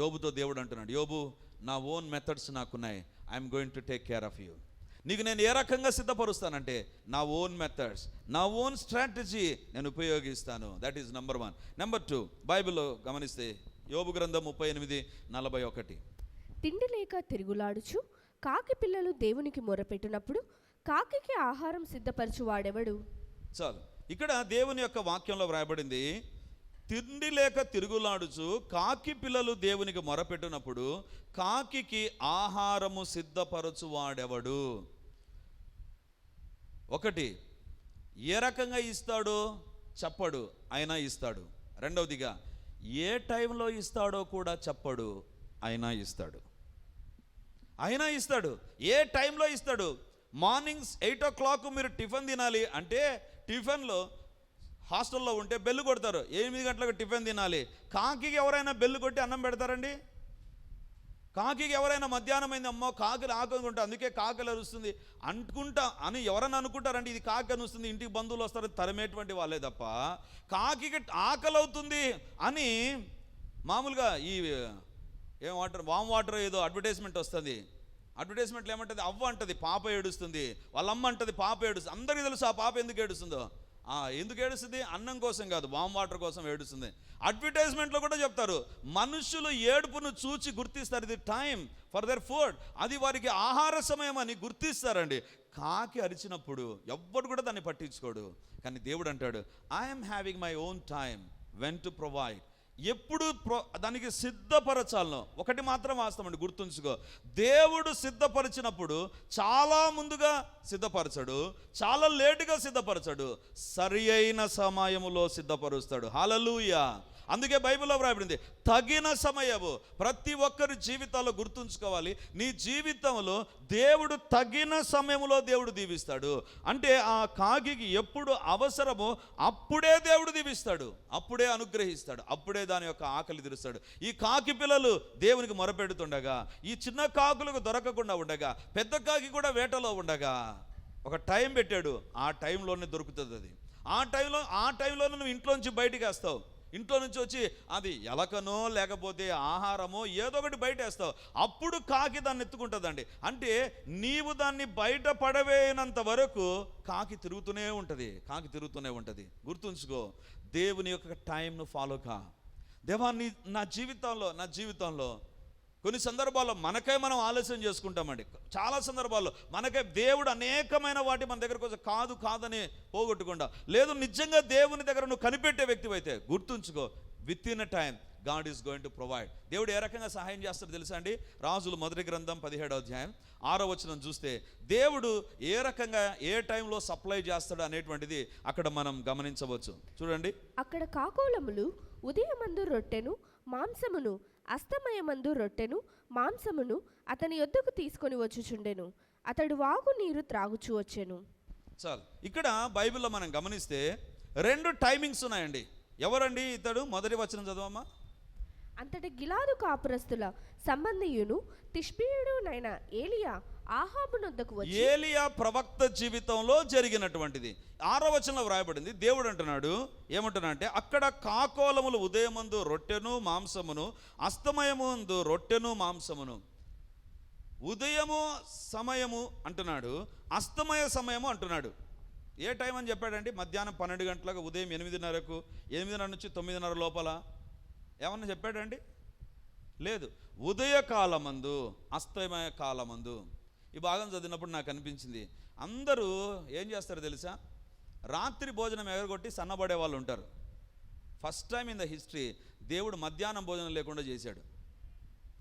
యోబుతో దేవుడు అంటున్నాడు యోబు నా own methods నాకున్నాయి. I'm going to take care of you నీకు నేను ఏ రకంగా సిద్ధపరుస్తానంటే నా ఓన్ మెథడ్స్ నా ఓన్ స్ట్రాటజీ నేను ఉపయోగిస్తాను. That is number one number two బైబిల్లో గమనిస్తే యోబు గ్రంథం ముప్పై ఎనిమిది నలభై ఒకటి. తిండి లేక తిరుగులాడుచు కాకి పిల్లలు దేవునికి మొరపెట్టినప్పుడు కాకికి ఆహారం సిద్ధపరచువాడెవడు? చాలు. ఇక్కడ దేవుని యొక్క వాక్యంలో వ్రాయబడింది తిండి లేక తిరుగులాడుచు కాకి పిల్లలు దేవునికి మొరపెట్టినప్పుడు కాకికి ఆహారము సిద్ధపరచువాడెవడు? ఒకటి ఏ రకంగా ఇస్తాడో? చెప్పడు అయినా ఇస్తాడు. రెండవదిగా ఏ టైంలో ఇస్తాడో కూడా చెప్పడు అయినా ఇస్తాడు. అయినా ఇస్తాడు. ఏ టైంలో ఇస్తాడు? మార్నింగ్స్ ఎయిట్ ఓ క్లాక్ మీరు టిఫిన్ తినాలి అంటే టిఫిన్లో హాస్టల్లో ఉంటే బెల్లు కొడతారు. ఎనిమిది గంటలకు టిఫిన్ తినాలి. కాకికి ఎవరైనా బెల్లు కొట్టి అన్నం పెడతారండి? కాకికి ఎవరైనా మధ్యాహ్నం అయింది అమ్మో కాకిలు ఆకలికుంటా అందుకే కాకలు అరుస్తుంది. అనుకుంటా అని ఎవరైనా అనుకుంటారండి ఇది కాకి అనుస్తుంది ఇంటికి బంధువులు వస్తారు తరమేటువంటి వాళ్ళే తప్ప. కాకికి ఆకలి అవుతుంది అని మామూలుగా ఈ ఏం వాటర్ వామ్ వాటర్ ఏదో అడ్వర్టైజ్మెంట్ వస్తుంది. అడ్వర్టైజ్మెంట్లో ఏమంటుంది? అవ్వ అంటది పాప ఏడుస్తుంది. వాళ్ళమ్మ అంటది పాప ఏడుస్తుంది. అందరికీ తెలుసు ఆ పాప ఎందుకు ఏడుస్తుందో. ఎందుకు ఏడుస్తుంది? అన్నం కోసం కాదు వామ్ వాటర్ కోసం ఏడుస్తుంది. అడ్వర్టైజ్మెంట్లో కూడా చెప్తారు మనుషులు ఏడుపును చూచి గుర్తిస్తారు ఇది టైం ఫర్ దర్ ఫుడ్ అది వారికి ఆహార సమయం అని గుర్తిస్తారండి. కాకి అరిచినప్పుడు ఎవ్వడు కూడా దాన్ని పట్టించుకోడు. కానీ దేవుడు అంటాడు I'm having my own time when to provide ఎప్పుడు ప్రో దానికి సిద్ధపరచాలను. ఒకటి మాత్రం వాస్తవండి గుర్తుంచుకో. దేవుడు సిద్ధపరిచినప్పుడు చాలా ముందుగా సిద్ధపరచడు చాలా లేటుగా సిద్ధపరచడు సరి అయిన సమయములో సిద్ధపరుస్తాడు. హలలుయ అందుకే బైబిల్లో వ్రాయబడింది తగిన సమయము ప్రతి ఒక్కరి జీవితాల్లో గుర్తుంచుకోవాలి. నీ జీవితంలో దేవుడు తగిన సమయంలో దేవుడు దీవిస్తాడు. అంటే ఆ కాకికి ఎప్పుడు అవసరమో అప్పుడే దేవుడు దీవిస్తాడు. అప్పుడే అనుగ్రహిస్తాడు. అప్పుడే దాని యొక్క ఆకలి తీరుస్తాడు. ఈ కాకి పిల్లలు దేవునికి మొరపెడుతుండగా ఈ చిన్న కాకులకు దొరకకుండా ఉండగా పెద్ద కాకి కూడా వేటలో ఉండగా ఒక టైం పెట్టాడు. ఆ టైంలోనే దొరుకుతుంది అది. ఆ టైంలో ఆ టైంలోనే నువ్వు ఇంట్లోంచి బయటికి వేస్తావు. ఇంట్లో నుంచి వచ్చి అది ఎలకనో లేకపోతే ఆహారమో ఏదో ఒకటి బయట వేస్తావు అప్పుడు కాకి దాన్ని ఎత్తుకుంటుందండి. అంటే నీవు దాన్ని బయట పడవేయనంత వరకు కాకి తిరుగుతూనే ఉంటుంది. కాకి తిరుగుతూనే ఉంటుంది. గుర్తుంచుకో దేవుని యొక్క టైంను ఫాలో కా. దేవా నీ నా జీవితంలో నా జీవితంలో కొన్ని సందర్భాల్లో మనకే మనం ఆలస్యం చేసుకుంటామండి. చాలా సందర్భాల్లో మనకై దేవుడు అనేకమైన వాటి మన దగ్గరకు వచ్చి కాదు కాదని పోగొట్టకుండా లేదు నిజంగా దేవుని దగ్గర నువ్వు కనిపెట్టే వ్యక్తి అయితే గుర్తుంచుకో within a time God is going to provide దేవుడు ఏ రకంగా సహాయం చేస్తాడో తెలుసా అండి? రాజులు మొదటి గ్రంథం పదిహేడో అధ్యాయం ఆరో వచనం చూస్తే దేవుడు ఏ రకంగా ఏ టైంలో సప్లై చేస్తాడు అనేటువంటిది అక్కడ మనం గమనించవచ్చు. చూడండి. అక్కడ కాకోలములు ఉదయమందు రొట్టెను మాంసమును అస్తమయమందు రొట్టెను మాంసమును అతని యొద్దకు తీసుకొని వచ్చుచుండెను. అతడు వాగు నీరు త్రాగుచూ వచ్చెను. చాలు. ఇక్కడ బైబిల్లో మనం గమనిస్తే రెండు టైమింగ్స్ ఉన్నాయండి. ఎవరండి ఇతడు? మొదటి వచనం చదవమ్మా. అంతటి గిలాదు కాపురస్తుల సంబంధియును తిష్పీయుడునైన ఏలియా ఆహాబునొద్దకు వచ్చి ఏలియా ప్రవక్త జీవితంలో జరిగినటువంటిది. ఆరో వచనంలో వ్రాయబడింది. దేవుడు అంటున్నాడు ఏమంటున్నా అంటే అక్కడ కాకోలములు ఉదయమందు రొట్టెను మాంసమును అస్తమయముందు రొట్టెను మాంసమును ఉదయము సమయము అంటున్నాడు అస్తమయ సమయము అంటున్నాడు. ఏ టైం అని చెప్పాడండి? మధ్యాహ్నం పన్నెండు గంటలకు ఉదయం ఎనిమిదిన్నరకు ఎనిమిదిన్నర నుంచి తొమ్మిదిన్నర లోపల. ఏమన్నా చెప్పాడండి? లేదు. ఉదయకాలమందు అస్తమయ కాలమందు ఈ భాగం చదివినప్పుడు నాకు అనిపించింది. అందరూ ఏం చేస్తారో తెలుసా? రాత్రి భోజనం ఎగరగొట్టి సన్నబడే వాళ్ళు ఉంటారు. First time in the history దేవుడు మధ్యాహ్నం భోజనం లేకుండా చేశాడు.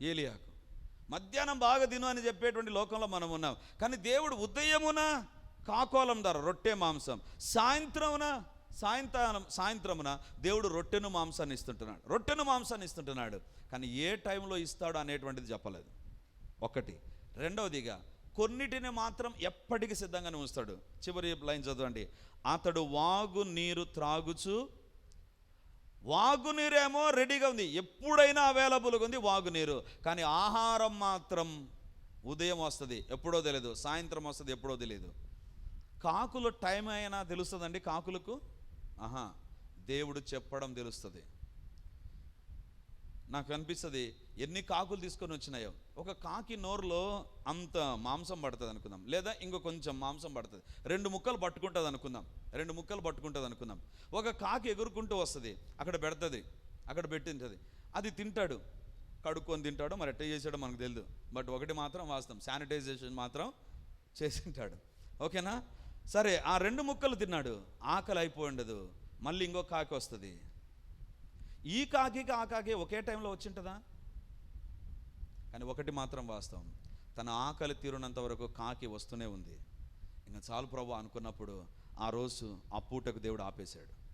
ఏలియాకు. మధ్యాహ్నం బాగా తిను అని చెప్పేటువంటి లోకంలో మనం ఉన్నాం. కానీ దేవుడు ఉదయమున కాకోలం ధర రొట్టె మాంసం. సాయంత్రమున సాయంత్రం సాయంత్రమున దేవుడు రొట్టెను మాంసాన్ని ఇస్తుంటున్నాడు. రొట్టెను మాంసాన్ని ఇస్తుంటున్నాడు. కానీ ఏ టైంలో ఇస్తాడు అనేటువంటిది చెప్పలేదు. ఒకటి. రెండవదిగా కొన్నిటిని మాత్రం ఎప్పటికీ సిద్ధంగానే ఉంచుతాడు. చివరి లైన్ చదవండి. అతడు వాగు నీరు త్రాగుచు వాగునీరేమో రెడీగా ఉంది. ఎప్పుడైనా అవైలబుల్గా ఉంది వాగునీరు కానీ ఆహారం మాత్రం ఉదయం వస్తుంది ఎప్పుడో తెలియదు సాయంత్రం వస్తుంది ఎప్పుడో తెలియదు కాకులు టైం అయినా తెలుస్తుందండి కాకులకు? ఆహా దేవుడు చెప్పడం తెలుస్తుంది. నాకు అనిపిస్తుంది ఎన్ని కాకులు తీసుకొని వచ్చినాయో. ఒక కాకి నోరులో అంత మాంసం పడుతుంది అనుకుందాం. లేదా ఇంకో కొంచెం మాంసం పడుతుంది. రెండు ముక్కలు పట్టుకుంటుంది అనుకుందాం. రెండు ముక్కలు పట్టుకుంటుంది అనుకుందాం. ఒక కాకి ఎగురుకుంటూ వస్తుంది. అక్కడ పెడుతుంది. అక్కడ పెట్టింటుంది. అది తింటాడు. కడుక్కొని తింటాడు మరి ఎట్ట చేసాడో మనకు తెలియదు బట్ ఒకటి మాత్రం వాస్తవం. శానిటైజేషన్ మాత్రం చేసింటాడు. ఓకేనా? సరే ఆ రెండు ముక్కలు తిన్నాడు. ఆకలి అయిపోయి ఉండదు. మళ్ళీ ఇంకో కాకి వస్తుంది. ఈ కాకికి ఆ కాకి ఒకే టైంలో వచ్చింటుందా? కానీ ఒకటి మాత్రం వాస్తవం. తన ఆకలి తీరునంత వరకు కాకి వస్తూనే ఉంది. ఇంకా చాలు ప్రభు అనుకున్నప్పుడు ఆ రోజు ఆ పూటకు దేవుడు ఆపేశాడు.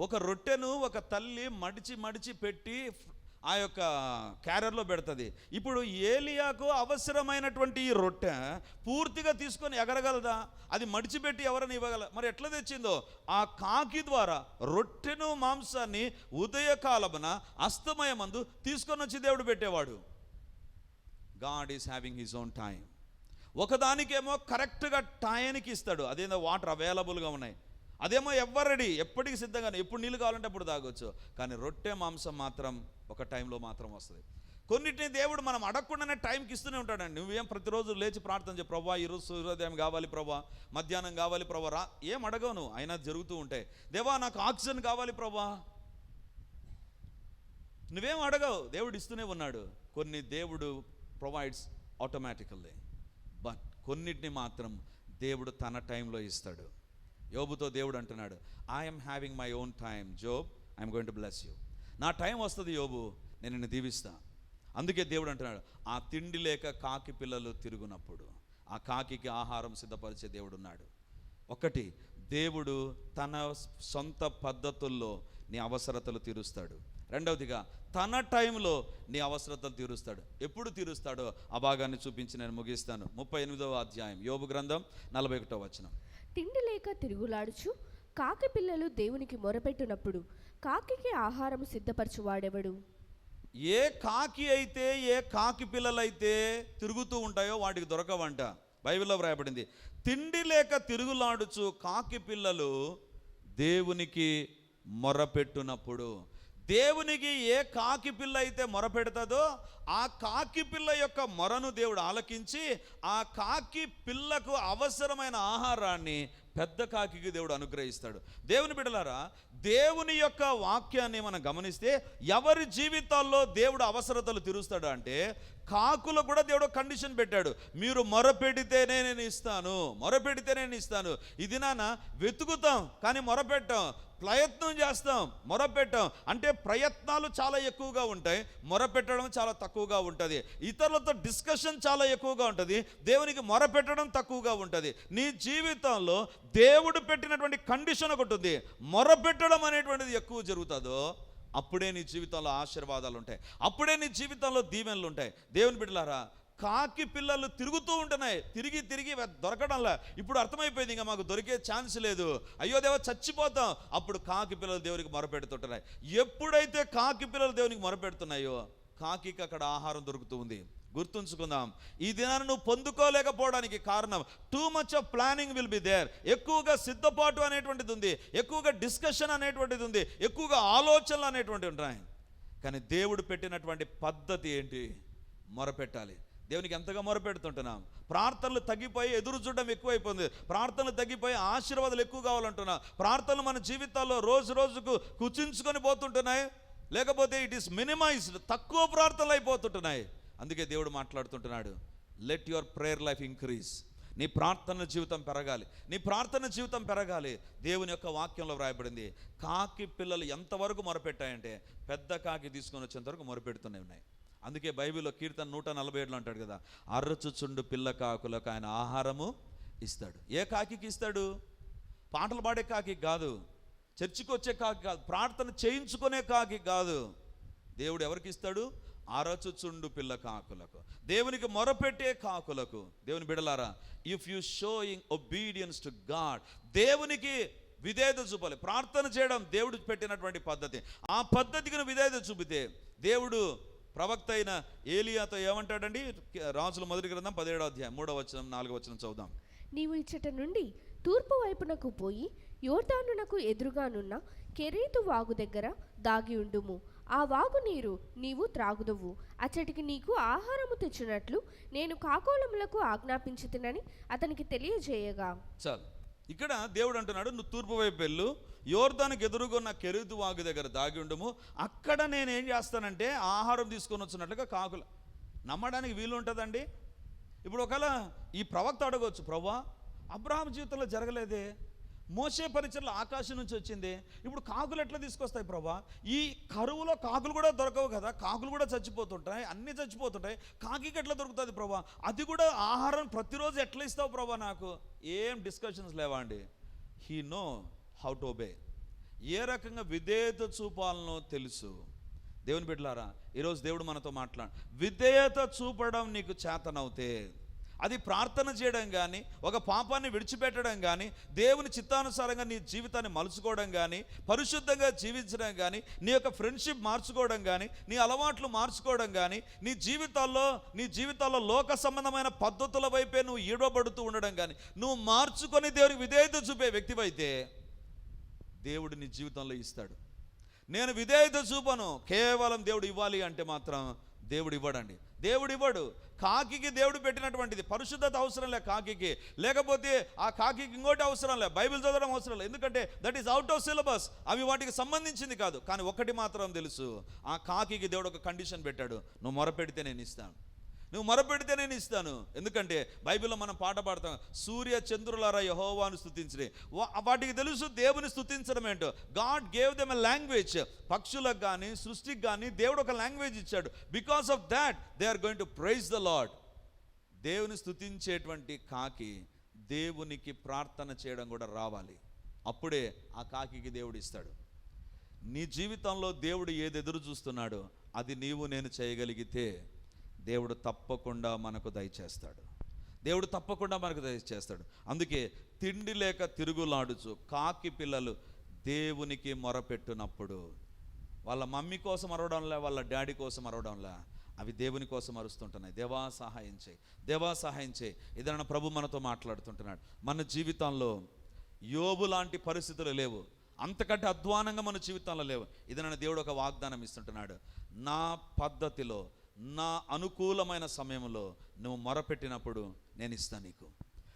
ఒక రొట్టెను ఒక తల్లి మడిచి మడిచి పెట్టి ఆ యొక్క క్యారియర్లో పెడుతుంది. ఇప్పుడు ఏలియాకు అవసరమైనటువంటి ఈ రొట్టె పూర్తిగా తీసుకొని ఎగరగలదా? అది మడిచిపెట్టి ఎవరైనా ఇవ్వగల? మరి ఎట్లా తెచ్చిందో? ఆ కాకి ద్వారా రొట్టెను మాంసాన్ని ఉదయకాలమున అస్తమయమందు తీసుకొని వచ్చి దేవుడు పెట్టేవాడు. God is having his own time ఒకదానికేమో కరెక్ట్గా టైంకి ఇస్తాడు. అదేందో వాటర్ అవైలబుల్గా ఉన్నాయి. అదేమో ఎవరెడీ ఎప్పటికి సిద్ధంగా ఎప్పుడు నీళ్ళు కావాలంటే అప్పుడు తాగొచ్చు. కానీ రొట్టె మాంసం మాత్రం ఒక టైంలో మాత్రం వస్తుంది. కొన్నిటిని దేవుడు మనం అడగకుండానే టైంకి ఇస్తూనే ఉంటాడండి. నువ్వేం ప్రతిరోజు లేచి ప్రార్థన చేయ ప్రభా ఈరోజు సూర్యోదయం కావాలి ప్రభా మధ్యాహ్నం కావాలి ప్రభా. రా ఏం అడగవు నువ్వు. అయినా జరుగుతూ ఉంటాయి దేవా నాకు ఆక్సిజన్ కావాలి ప్రభా. నువ్వేం అడగవు. దేవుడు ఇస్తూనే ఉన్నాడు. కొన్ని దేవుడు ప్రొవైడ్స్ ఆటోమేటికల్లీ. బట్ కొన్నిటిని మాత్రం దేవుడు తన టైంలో ఇస్తాడు. యోబుతో దేవుడు అంటున్నాడు I'm having my own time Job I'm going to bless you నా టైం వస్తుంది యోబు. నేను నిన్ను దీవిస్తా. అందుకే దేవుడు అంటున్నాడు ఆ తిండి లేక కాకి పిల్లలు తిరుగునప్పుడు ఆ కాకికి ఆహారం సిద్ధపరిచే దేవుడు ఉన్నాడు. ఒకటి దేవుడు తన సొంత పద్ధతుల్లో నీ అవసరతలు తీరుస్తాడు. రెండవదిగా తన టైంలో నీ అవసరతలు తీరుస్తాడు. ఎప్పుడు తీరుస్తాడో ఆ భాగాన్ని చూపించి నేను ముగిస్తాను. ముప్పై ఎనిమిదవ అధ్యాయం యోగు గ్రంథం నలభై ఒకటో వచనం. తిండి లేక తిరుగులాడుచు కాకి పిల్లలు దేవునికి మొరపెట్టినప్పుడు కాకికి ఆహారం సిద్ధపరచువాడెవడు? ఏ కాకి అయితే ఏ కాకి పిల్లలైతే తిరుగుతూ ఉంటాయో వాటికి దొరకవంట. బైబిల్లో వ్రాయబడింది. తిండి లేక తిరుగులాడుచు కాకి పిల్లలు దేవునికి మొరపెట్టునప్పుడు దేవునికి ఏ కాకి పిల్ల అయితే మొరపెడుతుందో ఆ కాకి పిల్ల యొక్క మొరను దేవుడు ఆలకించి ఆ కాకి పిల్లకు అవసరమైన ఆహారాన్ని పెద్ద కాకికి దేవుడు అనుగ్రహిస్తాడు. దేవుని బిడలారా దేవుని యొక్క వాక్యాన్ని మనం గమనిస్తే ఎవరి జీవితాల్లో దేవుడు అవసరతలు తీరుస్తాడు అంటే కాకులు కూడా దేవుడు కండిషన్ పెట్టాడు. మీరు మొరపెడితేనే నేను ఇస్తాను మొరపెడితే నేను ఇస్తాను. ఇది నాన్న వెతుకుతాం కానీ మొరపెట్టాం. ప్రయత్నం చేస్తాం మొరపెట్టాం. అంటే ప్రయత్నాలు చాలా ఎక్కువగా ఉంటాయి మొరపెట్టడం చాలా తక్కువగా ఉంటుంది. ఇతరులతో డిస్కషన్ చాలా ఎక్కువగా ఉంటుంది దేవునికి మొరపెట్టడం తక్కువగా ఉంటుంది. నీ జీవితంలో దేవుడు పెట్టినటువంటి కండిషన్ ఒకటి ఉంది మొరపెట్టడం అనేటువంటిది ఎక్కువ జరుగుతుందో అప్పుడే నీ జీవితంలో ఆశీర్వాదాలు ఉంటాయి. అప్పుడే నీ జీవితంలో దీవెనలు ఉంటాయి. దేవుని బిడ్డలారా కాకి పిల్లలు తిరుగుతూ ఉంటున్నాయి. తిరిగి తిరిగి దొరకడంలా. ఇప్పుడు అర్థమైపోయింది ఇంకా మాకు దొరికే ఛాన్స్ లేదు. అయ్యో దేవ చచ్చిపోతాం. అప్పుడు కాకి పిల్లలు దేవునికి మొరపెడుతుంటున్నాయి. ఎప్పుడైతే కాకి పిల్లలు దేవునికి మొరపెడుతున్నాయో కాకి అక్కడ ఆహారం దొరుకుతూ ఉంది. గుర్తుంచుకుందాం. ఈ దినాన్ని నువ్వు పొందుకోలేకపోవడానికి కారణం too much of planning will be there ఎక్కువగా సిద్ధపాటు అనేటువంటిది ఉంది ఎక్కువగా డిస్కషన్ అనేటువంటిది ఉంది ఎక్కువగా ఆలోచనలు అనేటువంటివి ఉంటాయి. కానీ దేవుడు పెట్టినటువంటి పద్ధతి ఏంటి? మొరపెట్టాలి. దేవునికి ఎంతగా మొరపెడుతుంటున్నాం? ప్రార్థనలు తగ్గిపోయి ఎదురు చూడడం ఎక్కువైపోయింది. ప్రార్థనలు తగ్గిపోయి ఆశీర్వాదాలు ఎక్కువ కావాలంటున్నా. ప్రార్థనలు మన జీవితాల్లో రోజు రోజుకు కుచించుకొని పోతుంటున్నాయి. లేకపోతే ఇట్ ఈస్ మినిమైజ్డ్ తక్కువ ప్రార్థనలు అయిపోతుంటున్నాయి. అందుకే దేవుడు మాట్లాడుతుంటున్నాడు let your prayer life increase నీ ప్రార్థన జీవితం పెరగాలి. నీ ప్రార్థన జీవితం పెరగాలి. దేవుని యొక్క వాక్యంలో వ్రాయబడింది కాకి పిల్లలు ఎంతవరకు మొరపెట్టాయంటే పెద్ద కాకి తీసుకొని వచ్చేంతవరకు మొరపెడుతూనే ఉన్నాయి. అందుకే బైబిల్లో కీర్తన నూట నలభై ఏడులో అంటాడు కదా అర్రచుచుండు పిల్ల కాకులకు ఆయన ఆహారము ఇస్తాడు. ఏ కాకికి ఇస్తాడు? పాటలు పాడే కాకి కాదు చర్చికి వచ్చే కాకి కాదు ప్రార్థన చేయించుకునే కాకి కాదు. దేవుడు ఎవరికి ఇస్తాడు? అరచుచుండు పిల్ల కాకులకు. దేవునికి మొరపెట్టే కాకులకు. దేవుని బిడలారా if you showing obedience to God దేవునికి విధేయత చూపాలి. ప్రార్థన చేయడం దేవుడు పెట్టినటువంటి పద్ధతి. ఆ పద్ధతికి నువ్వు విధేయత చూపితే దేవుడు ప్రవక్త అయిన ఏలియాతో ఏమంటాడండి? రాజుల మొదటి గ్రంథం పదిహేడో అధ్యాయం మూడో వచనం నాలుగో వచనం చదువుదాం. నీవు ఇచ్చట నుండి తూర్పు వైపునకు పోయి యోర్దానునకు ఎదురుగానున్న కెరీతు వాగు దగ్గర దాగి ఉండుము. ఆ వాగు నీరు నీవు త్రాగుదువు. అచ్చటికి నీకు ఆహారము తెచ్చినట్లు నేను కాకోలములకు ఆజ్ఞాపించుతునని అతనికి తెలియజేయగా. చాలు. ఇక్కడ దేవుడు అంటున్నాడు నువ్వు తూర్పు వైపు వెళ్ళు. యోర్దానికి ఎదురుగున్న కెరుతు వాగు దగ్గర దాగి ఉండము. అక్కడ నేను ఏం చేస్తానంటే ఆహారం తీసుకొని వచ్చినట్లుగా కాకులు నమ్మడానికి వీలు ఉంటుందండి. ఇప్పుడు ఒకవేళ ఈ ప్రవక్త అడగవచ్చు ప్రవ్వా అబ్రహాం జీవితంలో జరగలేదే? మోసే పరిచయలో ఆకాశం నుంచి వచ్చింది. ఇప్పుడు కాకులు ఎట్లా తీసుకొస్తాయి ప్రభా? ఈ కరువులో కాకులు కూడా దొరకవు కదా? కాకులు కూడా చచ్చిపోతుంటాయి అన్నీ చచ్చిపోతుంటాయి. కాకికి ఎట్లా దొరుకుతుంది ప్రభా? అది కూడా ఆహారం ప్రతిరోజు ఎట్లా ఇస్తావు ప్రభా నాకు? ఏం డిస్కషన్స్ లేవా అండి he know how to obey ఏ రకంగా విధేయత చూపాలనో తెలుసు. దేవుని బిడ్డలారా ఈరోజు దేవుడు మనతో మాట్లాడు విధేయత చూపడం నీకు చేతనవుతే అది ప్రార్థన చేయడం కానీ ఒక పాపాన్ని విడిచిపెట్టడం కానీ దేవుని చిత్తానుసారంగా నీ జీవితాన్ని మలుచుకోవడం కానీ పరిశుద్ధంగా జీవించడం కానీ నీ యొక్క ఫ్రెండ్షిప్ మార్చుకోవడం కానీ నీ అలవాట్లు మార్చుకోవడం కానీ నీ జీవితాల్లో నీ జీవితాల్లో లోక సంబంధమైన పద్ధతుల వైపే నువ్వు ఈడబడుతూ ఉండడం కానీ నువ్వు మార్చుకొని దేవునికి విధేయత చూపే వ్యక్తివైతే దేవుడు నీ జీవితంలో ఇస్తాడు. నేను విధేయత చూపను కేవలం దేవుడు ఇవ్వాలి అంటే మాత్రం దేవుడు ఇవ్వడండి. దేవుడు ఇవ్వడు కాకికి దేవుడు పెట్టినటువంటిది పరిశుద్ధత అవసరం లే కాకికి. లేకపోతే ఆ కాకికి ఇంకోటి అవసరం లే బైబిల్ చదవడం అవసరం లేదు ఎందుకంటే that is out of syllabus అవి వాటికి సంబంధించింది కాదు. కానీ ఒకటి మాత్రం తెలుసు. ఆ కాకికి దేవుడు ఒక కండిషన్ పెట్టాడు. నువ్వు మొరపెడితే నేను ఇస్తాను. నువ్వు మొరపెడితే నేను ఇస్తాను. ఎందుకంటే బైబిల్లో మనం పాట పాడతాం సూర్య చంద్రులారా యహోవాను స్థుతించడే వాటికి తెలుసు దేవుని స్థుతించడం ఏంటో. God gave them a language పక్షులకు కానీ సృష్టికి కానీ దేవుడు ఒక లాంగ్వేజ్ ఇచ్చాడు. Because of that they are going to praise the Lord దేవుని స్థుతించేటువంటి కాకి దేవునికి ప్రార్థన చేయడం కూడా రావాలి. అప్పుడే ఆ కాకికి దేవుడు ఇస్తాడు. నీ జీవితంలో దేవుడు ఏది ఎదురు చూస్తున్నాడో అది నీవు నేను చేయగలిగితే దేవుడు తప్పకుండా మనకు దయచేస్తాడు. దేవుడు తప్పకుండా మనకు దయచేస్తాడు. అందుకే తిండి లేక తిరుగులాడుచు కాకి పిల్లలు దేవునికి మొరపెట్టునప్పుడు వాళ్ళ మమ్మీ కోసం అరవడంలే వాళ్ళ డాడీ కోసం అరవడంలే అవి దేవుని కోసం అరుస్తుంటున్నాయి. దేవా సహాయం చేయి. దేవా సహాయం చేయి. ఏదైనా ప్రభు మనతో మాట్లాడుతుంటున్నాడు. మన జీవితంలో యోబు లాంటి పరిస్థితులు లేవు. అంతకంటే అధ్వానంగా మన జీవితంలో లేవు. ఇదైనా దేవుడు ఒక వాగ్దానం ఇస్తుంటున్నాడు. నా పద్ధతిలో నా అనుకూలమైన సమయంలో నువ్వు మొరపెట్టినప్పుడు నేను ఇస్తాను నీకు.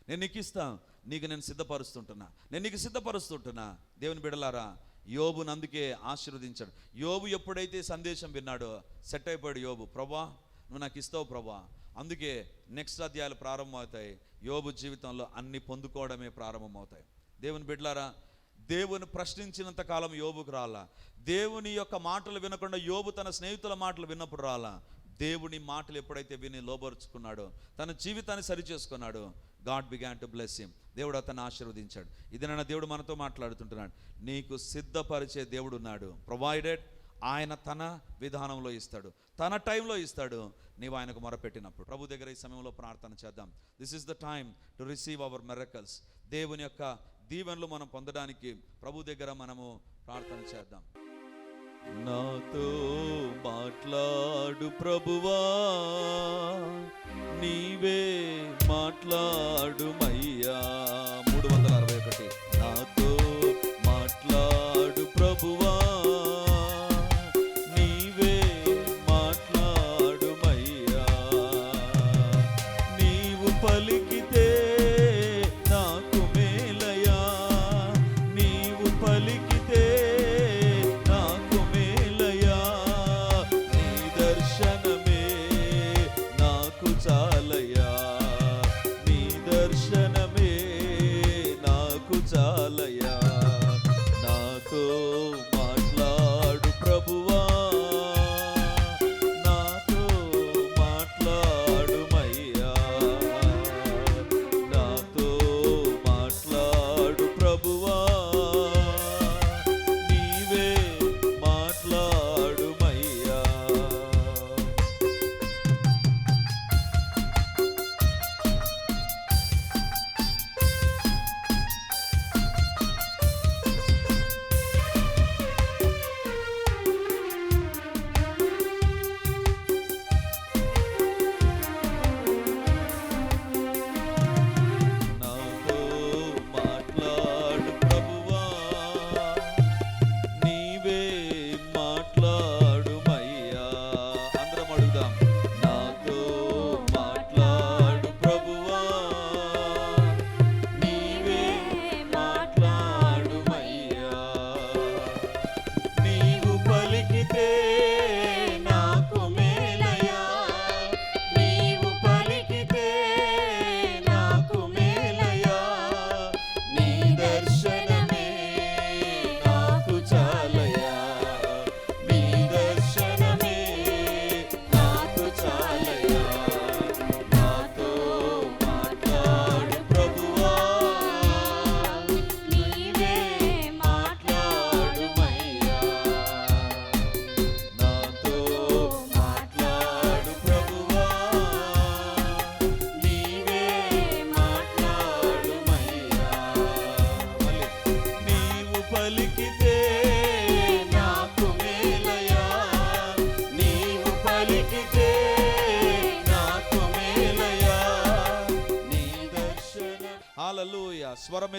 నేను నీకు ఇస్తాను నీకు నేను సిద్ధపరుస్తుంటున్నా. నేను నీకు సిద్ధపరుస్తుంటున్నా. దేవుని బిడలారా యోబును అందుకే ఆశీర్వదించాడు. యోబు ఎప్పుడైతే సందేశం విన్నాడో సెట్ అయిపోయాడు యోబు. ప్రభా నువ్వు నాకు ఇస్తావు ప్రభా. అందుకే నెక్స్ట్ అధ్యాయాలు ప్రారంభమవుతాయి. యోబు జీవితంలో అన్ని పొందుకోవడమే ప్రారంభమవుతాయి. దేవుని బిడ్లారా దేవుని ప్రశ్నించినంత కాలం యోబుకు రాలా. దేవుని యొక్క మాటలు వినకుండా యోబు తన స్నేహితుల మాటలు విన్నప్పుడు రాలా. దేవుని మాటలు ఎప్పుడైతే విని లోబరుచుకున్నాడో తన జీవితాన్ని సరిచేసుకున్నాడు God began to bless him. దేవుడు అతను ఆశీర్వదించాడు. ఇది నన్న దేవుడు మనతో మాట్లాడుతుంటున్నాడు. నీకు సిద్ధపరిచే దేవుడు ఉన్నాడు. ప్రొవైడెడ్ ఆయన తన విధానంలో ఇస్తాడు. తన టైంలో ఇస్తాడు. నీవు ఆయనకు మొరపెట్టినప్పుడు. ప్రభు దగ్గర ఈ సమయంలో ప్రార్థన చేద్దాం. This is the time to receive our miracles దేవుని యొక్క దీవెనలు మనం పొందడానికి ప్రభు దగ్గర మనము ప్రార్థన చేద్దాం. నాతో మాట్లాడు ప్రభువా. నీవే మాట్లాడు మయ్యా మూడు వందల అరవై ఒకటి. నాతో మాట్లాడు ప్రభువా.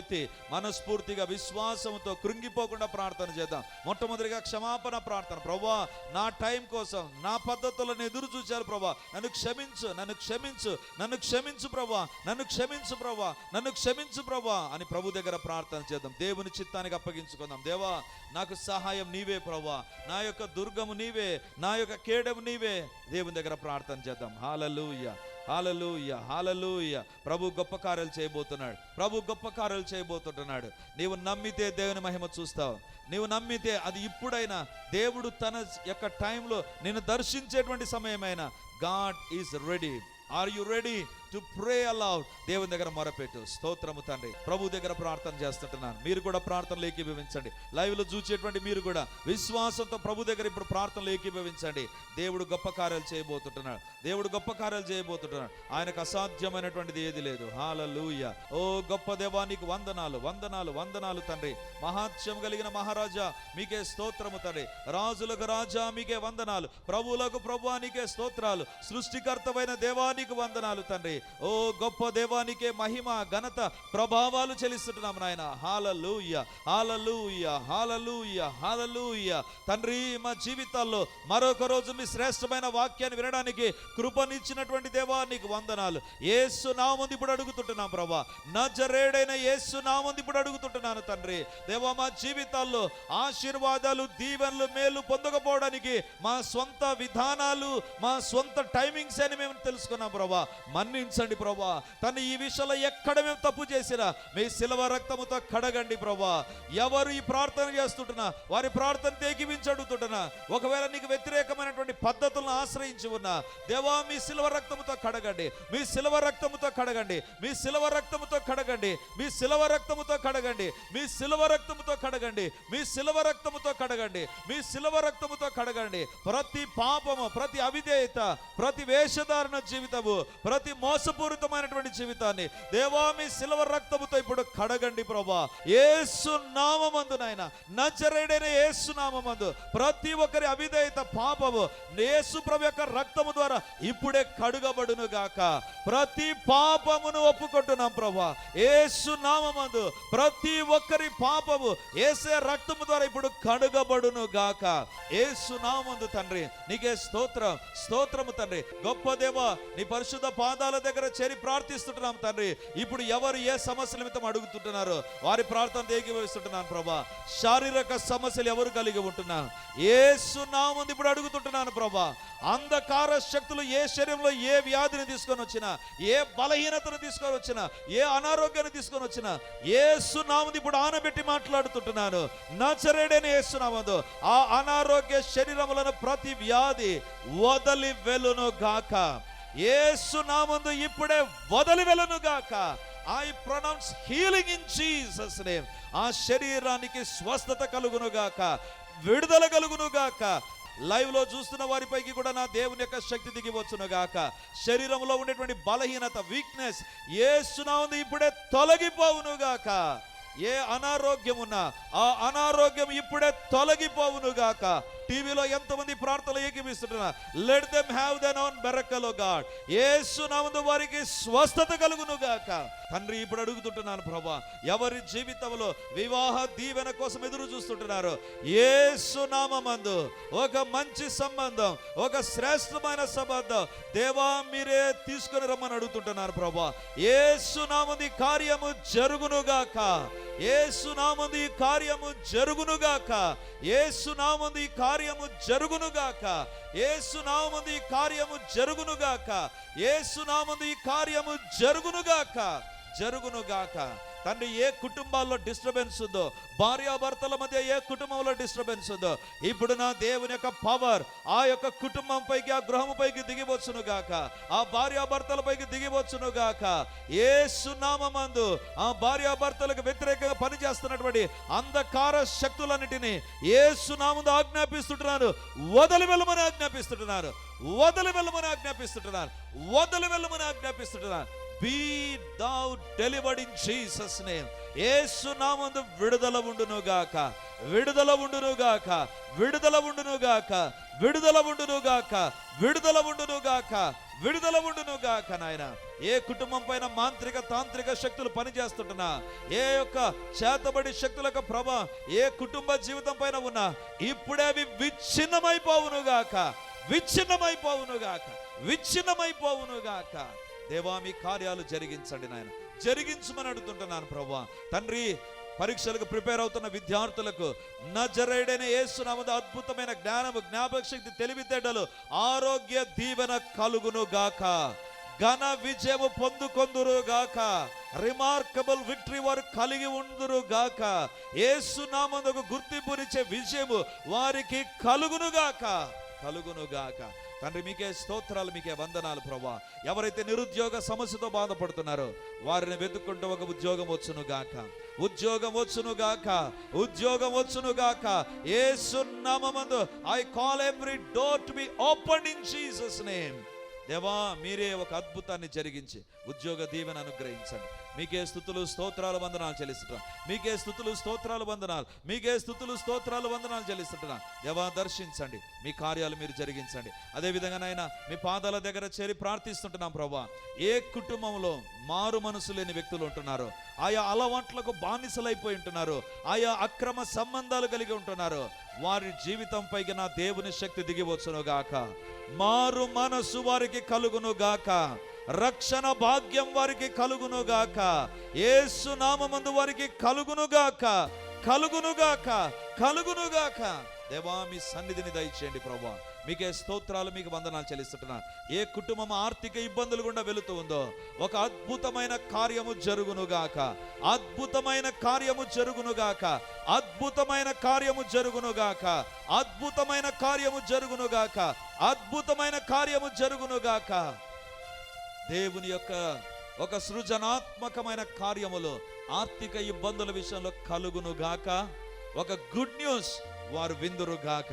స్వరమెత్తి మనస్ఫూర్తిగా విశ్వాసంతో కృంగిపోకుండా ప్రార్థన చేద్దాం. మొట్టమొదటిగా క్షమాపణ ప్రార్థన. ప్రభా నా టైం కోసం నా పద్ధతులను ఎదురు చూశారు ప్రభా నన్ను క్షమించు నన్ను క్షమించు నన్ను క్షమించు ప్రభా నన్ను క్షమించు ప్రభా నన్ను క్షమించు ప్రభా అని ప్రభు దగ్గర ప్రార్థన చేద్దాం. దేవుని చిత్తానికి అప్పగించుకుందాం. దేవా నాకు సహాయం నీవే ప్రభా నా యొక్క దుర్గము నీవే నా యొక్క కేడము నీవే. దేవుని దగ్గర ప్రార్థన చేద్దాం. Hallelujah hallelujah hallelujah. ప్రభు గొప్ప కార్యాలు చేయబోతున్నాడు. ప్రభు గొప్ప కార్యాలు చేయబోతుంటున్నాడు. నీవు నమ్మితే దేవుని మహిమ చూస్తావు. నీవు నమ్మితే అది ఇప్పుడైనా దేవుడు తన యొక్క టైంలో నిన్ను దర్శించేటువంటి సమయమైనా. God is ready. Are you ready? To pray aloud దేవుని దగ్గర మొరపెట్టు. స్తోత్రము తండ్రి. ప్రభు దగ్గర ప్రార్థన చేస్తుంటున్నాను. మీరు కూడా ప్రార్థనలు ఏకీభవించండి. లైవ్లో మీరు కూడా విశ్వాసంతో ప్రభు దగ్గర ఇప్పుడు ప్రార్థనలు ఏకీభవించండి. దేవుడు గొప్ప కార్యాలు చేయబోతుంటున్నాడు. దేవుడు గొప్ప కార్యాలు చేయబోతుంటున్నాడు. ఆయనకు అసాధ్యమైనటువంటిది ఏది లేదు. హాలూయ ఓ గొప్ప దేవా నీకు వందనాలు వందనాలు వందనాలు తండ్రి. మహాత్యం కలిగిన మహారాజా మీకే స్తోత్రము తండ్రి. రాజులకు రాజా మీకే వందనాలు. ప్రభువులకు ప్రభు నీకే స్తోత్రాలు. సృష్టికర్తమైన దేవానికి వందనాలు తండ్రి. ఓ గొప్ప దేవానికే మహిమ ఘనత ప్రభావాలు చెల్లిస్తుంటున్నాం నాయన. Hallelujah hallelujah hallelujah hallelujah. తండ్రి మా జీవితాల్లో మరొక రోజు మీ శ్రేష్టమైన వాక్యాన్ని వినడానికి కృపనిచ్చినటువంటి దేవా నీకు వందనాలు. ఏసు నామంది ఇప్పుడు అడుగుతుంటున్నాం ప్రభా. నజరేడైన ఏసు నామంది ఇప్పుడు అడుగుతుంటున్నాను తండ్రి. దేవా మా జీవితాల్లో ఆశీర్వాదాలు దీవెనలు మేలు పొందకపోవడానికి మా సొంత విధానాలు మా సొంత టైమింగ్స్ అని మేము తెలుసుకున్నాం ప్రభా. మన్నించండి ప్రభా. తను ఈ విషయంలో ఎక్కడ మేము తప్పు చేసినా మీ శిలవ రక్తముతో కడగండి ప్రభా. ఎవరు ఈ ప్రార్థన చేస్తుంటున్నా వారి ప్రార్థన తేకివించి అడుగుతుంటున్నా ఒకవేళ నీకు వ్యతిరేకమైనటువంటి పద్ధతులను ఆశ్రయించి ఉన్నా దేవా మీ శిలవ రక్తముతో కడగండి. మీ శిలవ రక్తముతో కడగండి. మీ శిలవ రక్తముతో కడగండి. మీ శిలవ రక్తముతో కడగండి. మీ శిలవ రక్తముతో కడగండి. మీ శిలవ రక్తముతో కడగండి. మీ శిలవ రక్తముతో కడగండి. ప్రతి పాపము ప్రతి అవిధేయత ప్రతి వేషధారణ జీవితము ప్రతి మోసపూరితమైనటువంటి జీవితాన్ని దేవా మీ శిలవ రక్తముతో ఇప్పుడు కడగండి ప్రభా. ఏసు నామమందు నాయన నజరేడైన ఏసు నామమందు ప్రతి ఒక్కరి అవిధేయత పాపము యేసు ప్రభు యొక్క రక్తము ద్వారా ఇప్పుడే కడుగబడును గాక. ప్రతి పాపమును ఒప్పుకుంటున్నాం ప్రభా. ఏసు నామమందు ప్రతి ఒక్కరి పాపము ఏసే రక్తము ద్వారా ఇప్పుడు కడుగబడును గాక. ఏసు నామందు తండ్రి నీకే స్తోత్రం స్తోత్రము తండ్రి. గొప్ప దేవ నీ పరిశుద్ధ పాదాల దగ్గర చేరి ప్రార్థిస్తుంటున్నాం తండ్రి. ఇప్పుడు ఎవరు ఏ సమస్యల నిమిత్తం అడుగుతుంటున్నారో వారి ప్రార్థన ఏకీభవిస్తుంటున్నాను ప్రభా. శారీరక సమస్యలు ఎవరు కలిగి ఉంటున్నా? ఏసు సున్నాముంది ఇప్పుడు అడుగుతుంటున్నాను ప్రభా. అంధకార శక్తులు ఏ శరీరంలో ఏ వ్యాధిని తీసుకొని వచ్చినా ఏ బలహీనతను తీసుకొని వచ్చినా ఏ అనారోగ్యాన్ని తీసుకొని వచ్చినా ఏసు సున్నాముంది ఇప్పుడు ఆనబెట్టి మాట్లాడుతుంటున్నాను. నచరేడని ఏసునామందు ఆ అనారోగ్య శరీరములను ప్రతి వ్యాధి వదలి వెలును గాక. ఏసు నామందు ఇప్పుడే వదిలి వెళ్ళను గాక. I pronounce healing in Jesus name ఆ శరీరానికి స్వస్థత కలుగును గాక. విడుదల కలుగును గాక. లైవ్లో చూస్తున్న వారిపైకి కూడా నా దేవుని యొక్క శక్తి దిగివచ్చును గాక. శరీరంలో ఉండేటువంటి బలహీనత వీక్నెస్ ఏ సునాంది ఇప్పుడే తొలగిపోవును గాక. ఏ అనారోగ్యం ఉన్నా ఆ అనారోగ్యం ఇప్పుడే తొలగిపోవును గాక. టీవీలో ఎంతమంది ప్రార్థనలు ఏకీపిస్తుంటున్నా let them have then on బెరకలో God ఏసు నామందు వారికి స్వస్థత కలుగును గాక. తండ్రి ఇప్పుడు అడుగుతుంటున్నాను ప్రభా ఎవరి జీవితంలో వివాహ దీవెన కోసం ఎదురు చూస్తుంటున్నారు? ఏసు నామందు ఒక మంచి సంబంధం ఒక శ్రేష్టమైన సంబంధం. దేవా మీరే తీసుకొని రమ్మని అడుగుతుంటున్నారు ప్రభా. యేసు నామంది కార్యము జరుగును గాక. యేసు నామంది కార్యము జరుగును గాక. యేసు నామంది కార్యము జరుగును గాక. ఈ కార్యము జరుగును గాక. ఈ కార్యము జరుగును గాక. జరుగును గాక. తండ్రి ఏ కుటుంబాల్లో డిస్టర్బెన్స్ ఉందో భార్యాభర్తల మధ్య ఏ కుటుంబంలో డిస్టర్బెన్స్ ఉందో ఇప్పుడు నా దేవుని యొక్క పవర్ ఆ యొక్క కుటుంబం పైకి ఆ గృహం పైకి దిగివచ్చును గాక. ఆ భార్యాభర్తల పైకి దిగివచ్చును గాక. ఏ సునామందు ఆ భార్యాభర్తలకు వ్యతిరేకంగా పనిచేస్తున్నటువంటి అంధకార శక్తులన్నిటినీ ఏ సునామందు ఆజ్ఞాపిస్తుంటున్నాను వదిలి వెళ్ళమని ఆజ్ఞాపిస్తుంటున్నాను వదిలి వెళ్ళమని ఆజ్ఞాపిస్తుంటున్నాను వదిలి వెళ్ళమని ఆజ్ఞాపిస్తుంటున్నాను be thou delivered in Jesus name Yesu నామందు విడుదల ఉండును గాక విడుదల ఉండును గాక విడుదల ఉండును గాక విడుదల ఉండును గాక విడుదల ఉండును గాక విడుదల ఉండును గాక నాయన. ఏ కుటుంబం పైన మాంత్రిక తాంత్రిక శక్తులు పనిచేస్తుంటున్నా? ఏ యొక్క చేతబడి శక్తుల యొక్క ప్రభ ఏ కుటుంబ జీవితం పైన ఉన్నా? ఇప్పుడే అవి విచ్ఛిన్నమైపోవును గాక. విచ్ఛిన్నమైపోవును గాక. విచ్ఛిన్నమైపోవును గాక. దేవా మీ కార్యాలు జరిగించండి నాయన. జరిగించమని అడుగుతుంటున్నాను ప్రభా తండ్రి పరీక్షలకు ప్రిపేర్ అవుతున్న విద్యార్థులకు నజరేడైన ఏసునామద అద్భుతమైన జ్ఞానము జ్ఞాపక శక్తి తెలివితేటలు ఆరోగ్య దీవెన కలుగును గాక ఘన విజయము పొందుకొందురు గాక రిమార్కబుల్ విక్టరీ వారు కలిగి ఉందురు గాక ఏసునామందుకు గుర్తింపునిచ్చే విజయము వారికి కలుగును గాక కలుగును గాక తండ్రి మీకే స్తోత్రాలు మీకే వందనాలు ప్రభా ఎవరైతే నిరుద్యోగ సమస్యతో బాధపడుతున్నారో వారిని వెతుక్కుంటూ ఒక ఉద్యోగం వచ్చును గాక. ఉద్యోగం వచ్చును గాక. ఉద్యోగం వచ్చును గాక. ఏ సున్నామందు I call every door to be open in Jesus name దేవా మీరే ఒక అద్భుతాన్ని జరిగించి ఉద్యోగ దీవెన అనుగ్రహించండి. మీకే స్థుతులు స్తోత్రాలు వందనాలు చెల్లిస్తున్నాను మీకే స్థుతులు స్తోత్రాలు వందనాలు. మీకే స్థుతులు స్తోత్రాలు వందనాలు చెల్లిస్తుంటున్నాను దేవా దర్శించండి. మీ కార్యాలు మీరు జరిగించండి. అదేవిధంగా నాయన మీ పాదాల దగ్గర చేరి ప్రార్థిస్తుంటున్నాం ప్రభా. ఏ కుటుంబంలో మారు మనసు లేని వ్యక్తులు ఉంటున్నారు ఆయా అలవాట్లకు బానిసలైపోయి ఉంటున్నారు ఆయా అక్రమ సంబంధాలు కలిగి ఉంటున్నారు వారి జీవితం పైకి నా దేవుని శక్తి దిగివచ్చును గాక. మారు మనసు వారికి కలుగును గాక. రక్షణ భాగ్యం వారికి కలుగును గాక. ఏసు నామందు వారికి కలుగును గాక. కలుగును గాక. కలుగును గాక. దేవా మీ సన్నిధిని దయచేయండి ప్రభా. మీకే స్తోత్రాలు మీకు వందనాలు చెల్లిస్తుంటున్నా ఏ కుటుంబం ఆర్థిక ఇబ్బందులు గుండా వెళుతూ ఉందో ఒక అద్భుతమైన కార్యము జరుగునుగాక అద్భుతమైన కార్యము జరుగునుగాక అద్భుతమైన కార్యము జరుగునుగాక అద్భుతమైన కార్యము జరుగునుగాక అద్భుతమైన కార్యము జరుగునుగాక దేవుని యొక్క ఒక సృజనాత్మకమైన కార్యములో ఆర్థిక ఇబ్బందుల విషయంలో కలుగునుగాక ఒక గుడ్ న్యూస్ వారు విందురుగాక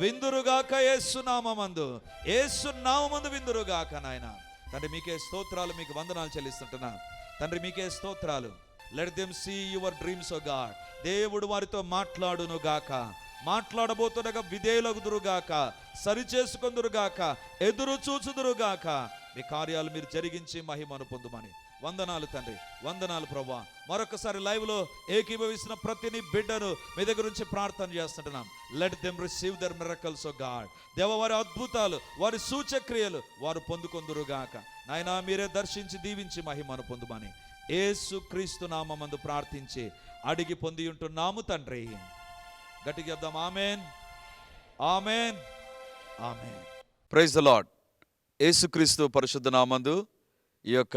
విందురుగాక ఏసునామందు ఏసునామందు విందురుగాక నాయన. తండ్రి మీకే స్తోత్రాలు మీకు వందనాలు చెల్లిస్తుంటున్నా. తండ్రి మీకే స్తోత్రాలు. Let them see your dreams O God దేవుడు వారితో మాట్లాడును గాక మాట్లాడబోతుండగా విధేయులగుదురుగాక. సరిచేసుకుందురుగాక. ఎదురు చూచుదురుగాక మీ కార్యాలు మీరు జరిగించి మహిమను పొందుమని. వందనాలు తండ్రి వందనాలు ప్రభా మరొకసారి లైవ్లో ఏకీభవిస్తున్న ప్రతిని బిడ్డను మీ దగ్గర నుంచి ప్రార్థన చేస్తుంటున్నాం. Let them receive their miracles God దేవ వారి అద్భుతాలు వారి సూచక్రియలు వారు పొందుకొందురుగాక. నాయనా మీరే దర్శించి దీవించి మహిమను పొందుమని ఏసు క్రీస్తు నామందు ప్రార్థించి అడిగి పొంది ఉంటున్నాము తండ్రి. గట్టిగా చెప్దాం amen. Amen. Amen. Praise the Lord Yesukristu పరిశుద్ధ నామందు ఈ యొక్క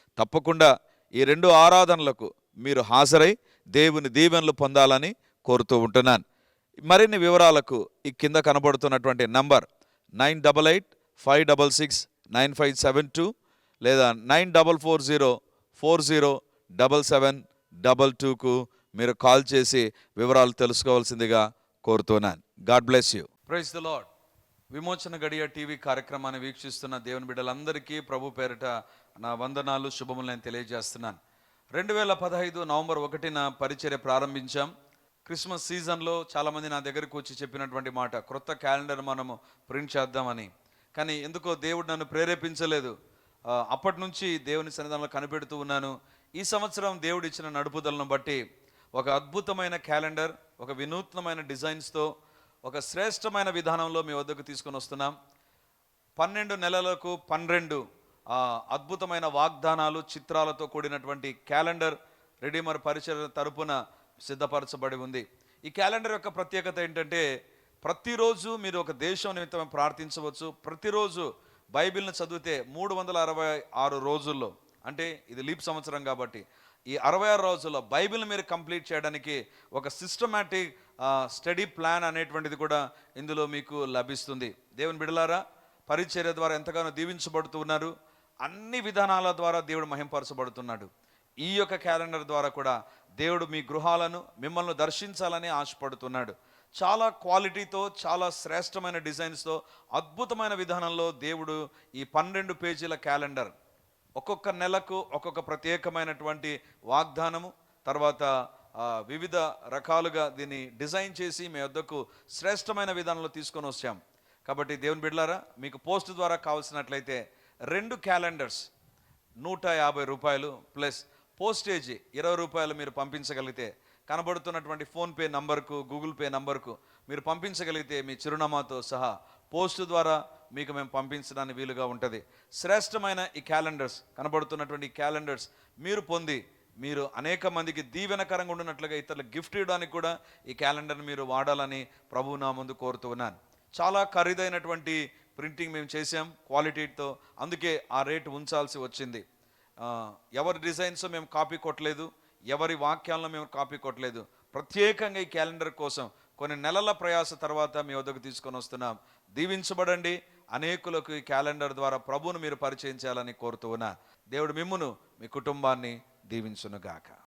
తప్పకుండా ఈ రెండు ఆరాధనలకు మీరు హాజరై దేవుని దీవెనలు పొందాలని కోరుతూ ఉంటున్నాను. మరిన్ని వివరాలకు ఈ కింద కనబడుతున్నటువంటి number nine double eight five double six nine five seven two లేదా nine double four zero four zero double seven double టూకు మీరు కాల్ చేసి వివరాలు తెలుసుకోవాల్సిందిగా కోరుతున్నాను. God bless you. Praise the Lord విమోచన గడియ టీవీ కార్యక్రమాన్ని వీక్షిస్తున్న దేవుని బిడ్డలందరికీ ప్రభు పేరిట నా వందనాలు శుభములు నేను తెలియజేస్తున్నాను. రెండు వేల పదహైదు నవంబర్ ఒకటిన పరిచర్య ప్రారంభించాం. క్రిస్మస్ సీజన్లో చాలామంది నా దగ్గరకు వచ్చి చెప్పినటువంటి మాట క్రొత్త క్యాలెండర్ మనము ప్రింట్ చేద్దామని. కానీ ఎందుకో దేవుడు నన్ను ప్రేరేపించలేదు. అప్పటి నుంచి దేవుని సన్నిధానంలో కనిపెడుతూ ఉన్నాను. ఈ సంవత్సరం దేవుడు ఇచ్చిన నడుపుదలను బట్టి ఒక అద్భుతమైన క్యాలెండర్ ఒక వినూత్నమైన డిజైన్స్తో ఒక శ్రేష్టమైన విధానంలో మీ వద్దకు తీసుకొని వస్తున్నాం. పన్నెండు నెలలకు పన్నెండు అద్భుతమైన వాగ్దానాలు చిత్రాలతో కూడినటువంటి క్యాలెండర్ రెడీమర్ పరిచయ తరపున సిద్ధపరచబడి ఉంది. ఈ క్యాలెండర్ యొక్క ప్రత్యేకత ఏంటంటే ప్రతిరోజు మీరు ఒక దేశం నిమిత్తం ప్రార్థించవచ్చు. ప్రతిరోజు బైబిల్ని చదివితే మూడు వందల అరవై ఆరు రోజుల్లో అంటే ఇది లీప్ సంవత్సరం కాబట్టి ఈ అరవై ఆరు రోజుల్లో బైబిల్ మీరు కంప్లీట్ చేయడానికి ఒక సిస్టమాటిక్ స్టడీ ప్లాన్ అనేటువంటిది కూడా ఇందులో మీకు లభిస్తుంది. దేవుని బిడలారా పరిచర్య ద్వారా ఎంతగానో దీవించబడుతూ ఉన్నారు. అన్ని విధానాల ద్వారా దేవుడు మహింపరచబడుతున్నాడు. ఈ యొక్క క్యాలెండర్ ద్వారా కూడా దేవుడు మీ గృహాలను మిమ్మల్ని దర్శించాలని ఆశపడుతున్నాడు. చాలా క్వాలిటీతో చాలా శ్రేష్టమైన డిజైన్స్తో అద్భుతమైన విధానంలో దేవుడు ఈ పన్నెండు పేజీల క్యాలెండర్ ఒక్కొక్క నెలకు ఒక్కొక్క ప్రత్యేకమైనటువంటి వాగ్దానము తర్వాత వివిధ రకాలుగా దీన్ని డిజైన్ చేసి మీ వద్దకు శ్రేష్టమైన విధానంలో తీసుకొని వచ్చాం. కాబట్టి దేవుని బిడ్డలారా మీకు పోస్ట్ ద్వారా కావాల్సినట్లయితే రెండు క్యాలెండర్స్ నూట యాభై రూపాయలు ప్లస్ పోస్టేజ్ ఇరవై రూపాయలు మీరు పంపించగలిగితే కనబడుతున్నటువంటి ఫోన్పే నంబర్కు గూగుల్ పే నంబర్కు మీరు పంపించగలిగితే మీ చిరునామాతో సహా పోస్ట్ ద్వారా మీకు మేము పంపించడానికి వీలుగా ఉంటుంది. శ్రేష్టమైన ఈ క్యాలెండర్స్ కనబడుతున్నటువంటి ఈ క్యాలెండర్స్ మీరు పొంది మీరు అనేక మందికి దీవెనకరంగా ఉండినట్లుగా ఇతరులకు గిఫ్ట్ ఇవ్వడానికి కూడా ఈ క్యాలెండర్ని మీరు వాడాలని ప్రభువు నా ముందు కోరుతూ ఉన్నాను. చాలా ఖరీదైనటువంటి ప్రింటింగ్ మేము చేసాం క్వాలిటీతో అందుకే ఆ రేటు ఉంచాల్సి వచ్చింది. ఎవరి డిజైన్స్ మేము కాపీ కొట్టలేదు ఎవరి వాక్యాలను మేము కాపీ కొట్టలేదు. ప్రత్యేకంగా ఈ క్యాలెండర్ కోసం కొన్ని నెలల ప్రయాస తర్వాత మీ వద్దకు తీసుకొని వస్తున్నాం. దీవించబడండి అనేకులకు ఈ క్యాలెండర్ ద్వారా ప్రభువును మీరు పరిచయం చేయాలని కోరుతూ ఉన్నా. దేవుడు మిమ్మును మీ కుటుంబాన్ని దీవించునుగాక.